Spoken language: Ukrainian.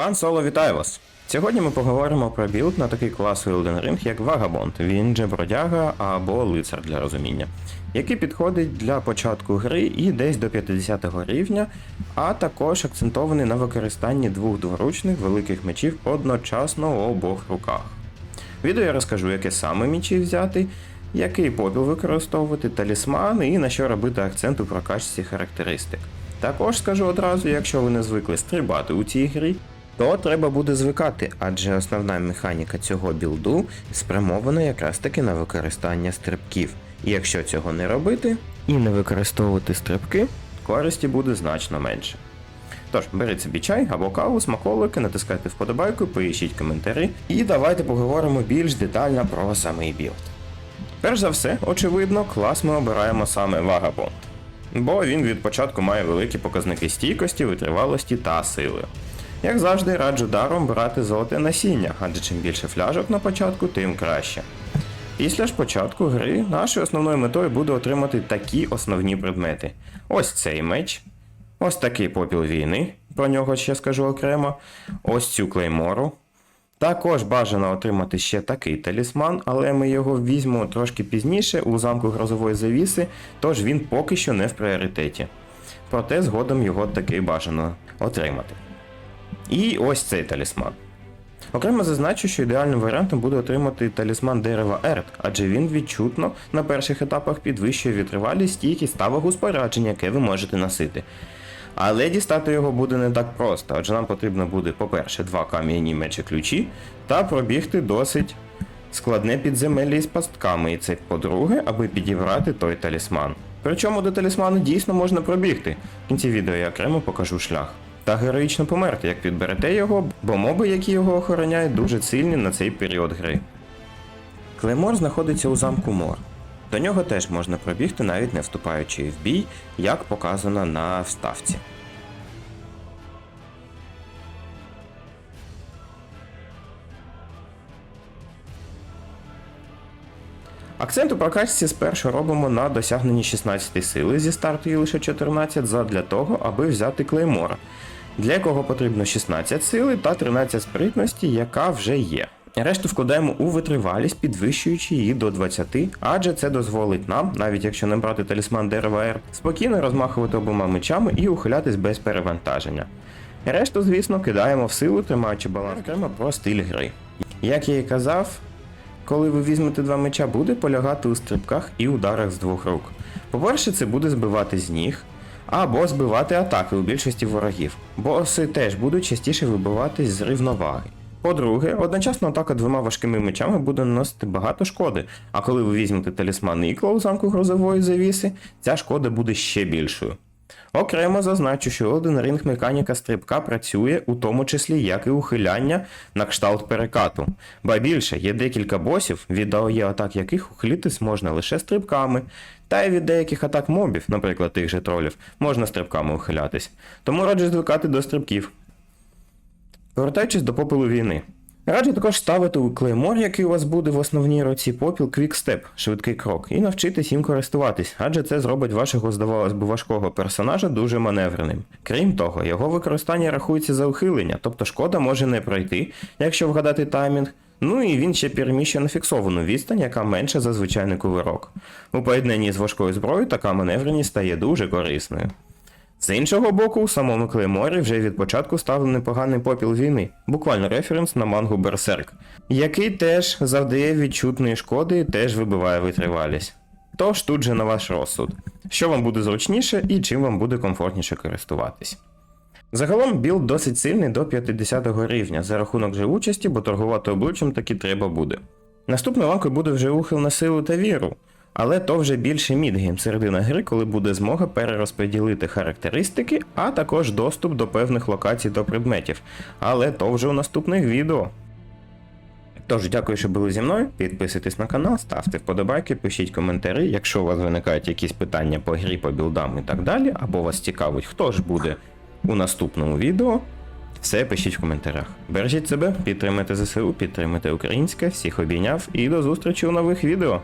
Пан Соло, вітаю вас! Сьогодні ми поговоримо про білд на такий клас у Elden Ring, як Вагабонд, він же бродяга або лицар для розуміння, який підходить для початку гри і десь до 50 рівня, а також акцентований на використанні двох дворучних великих мечів одночасно у обох руках. Відео я розкажу, яке саме мічі взяти, який попіл використовувати, талісмани і на що робити акцент у прокачці характеристик. Також скажу одразу, якщо ви не звикли стрибати у цій грі, то треба буде звикати, адже основна механіка цього білду спрямована якраз таки на використання стрибків. І якщо цього не робити і не використовувати стрибки, користі буде значно менше. Тож, беріть собі чай або каву, смаколики, натискайте вподобайку, поїщіть коментарі, і давайте поговоримо більш детально про самий білд. Перш за все, очевидно, клас ми обираємо саме Вагабонд, бо він від початку має великі показники стійкості, витривалості та сили. Як завжди, раджу даром брати золоте насіння, адже чим більше фляжок на початку, тим краще. Після ж початку гри нашою основною метою буде отримати такі основні предмети. Ось цей меч, ось такий попіл війни, про нього ще скажу окремо, ось цю клеймору. Також бажано отримати ще такий талісман, але ми його візьмемо трошки пізніше у замку грозової завіси, тож він поки що не в пріоритеті. Проте згодом його таки бажано отримати. І ось цей талісман. Окремо зазначу, що ідеальним варіантом буде отримати талісман дерева Ерт, адже він відчутно на перших етапах підвищує витривалість, стійкість та вагу спорядження, яке ви можете носити. Але дістати його буде не так просто, адже нам потрібно буде, по-перше, два кам'яні мечі ключі та пробігти досить складне підземелля із пастками, і це по-друге, аби підібрати той талісман. Причому до талісману дійсно можна пробігти. В кінці відео я окремо покажу шлях. Та героїчно померти, як підберете його, бо моби, які його охороняють, дуже сильні на цей період гри. Клеймор знаходиться у замку Мор. До нього теж можна пробігти, навіть не вступаючи в бій, як показано на вставці. Акцент у прокачці спершу робимо на досягненні 16 сили зі старту її лише 14 задля того, аби взяти клеймора, для якого потрібно 16 сили та 13 спритності, яка вже є. Решту вкладаємо у витривалість, підвищуючи її до 20, адже це дозволить нам, навіть якщо не брати талісман дерева Р, спокійно розмахувати обома мечами і ухилятись без перевантаження. Решту, звісно, кидаємо в силу, тримаючи баланс окремо про стиль гри. Як я і казав, коли ви візьмете два меча, буде полягати у стрибках і ударах з двох рук. По-перше, це буде збивати з ніг, або збивати атаки у більшості ворогів. Боси теж будуть частіше вибиватись з рівноваги. По-друге, одночасна атака двома важкими мечами буде наносити багато шкоди, а коли ви візьмете талісман Ікла у замку грозової завіси, ця шкода буде ще більшою. Окремо зазначу, що один ринг механіка стрибка працює у тому числі як і ухиляння на кшталт перекату. Ба більше є декілька босів, від АОЄ атак яких ухилитись можна лише стрибками, та й від деяких атак мобів, наприклад тих же тролів, можна стрибками ухилятись. Тому раджу звикати до стрибків. Повертаючись до попелу війни. Раджу також ставити у клеймор, який у вас буде в основній році попіл Step, швидкий крок, і навчитись їм користуватись, адже це зробить вашого, здавалось би, важкого персонажа дуже маневреним. Крім того, його використання рахується за ухилення, тобто шкода може не пройти, якщо вгадати таймінг. Ну і він ще переміщує на фіксовану відстань, яка менша за звичайний кувирок. У поєднанні з важкою зброєю така маневреність стає дуже корисною. З іншого боку, у самому Клейморі вже від початку став непоганий попіл війни, буквально референс на мангу Берсерк, який теж завдає відчутної шкоди і теж вибиває витривалість. Тож тут же на ваш розсуд, що вам буде зручніше і чим вам буде комфортніше користуватись. Загалом білд досить сильний до 50 рівня за рахунок живучості, бо торгувати обличчям таки треба буде. Наступною ланкою буде вже ухил на силу та віру, але то вже більше мідгейм середина гри, коли буде змога перерозподілити характеристики, а також доступ до певних локацій та предметів. Але то вже у наступних відео. Тож, дякую, що були зі мною. Підписуйтесь на канал, ставте вподобайки, пишіть коментарі. Якщо у вас виникають якісь питання по грі, по білдам і так далі, або вас цікавить, хто ж буде у наступному відео, все пишіть в коментарях. Бережіть себе, підтримайте ЗСУ, підтримайте українське, всіх обійняв і до зустрічі у нових відео.